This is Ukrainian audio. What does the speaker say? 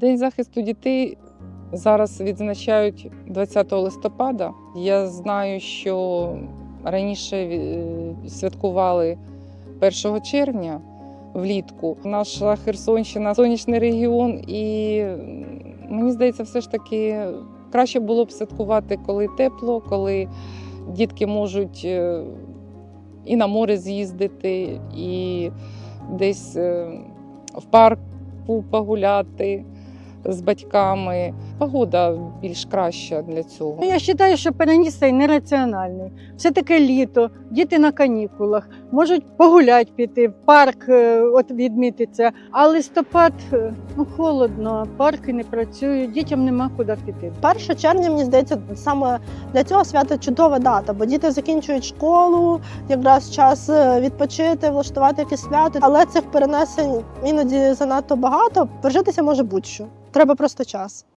День захисту дітей зараз відзначають 20 листопада. Я знаю, що раніше е, святкували 1 червня влітку. Наша Херсонщина сонячний регіон, і мені здається, все ж таки краще було б святкувати, коли тепло, коли дітки можуть е, і на море з'їздити, і десь е, в парку погуляти з батьками. Погода більш краща для цього. Ну, Я вважаю, що переніс цей нераціональний. Все таке літо, діти на канікулах, можуть погуляти піти, в парк е, от відмітиться. А листопад е, ну холодно, парки не працюють, дітям нема куди піти. 1 червня, мені здається, саме для цього свята чудова дата, бо діти закінчують школу, якраз час е, відпочити, влаштувати якісь свято. Але цих перенесень іноді занадто багато. Пережитися може будь-що. Треба просто час.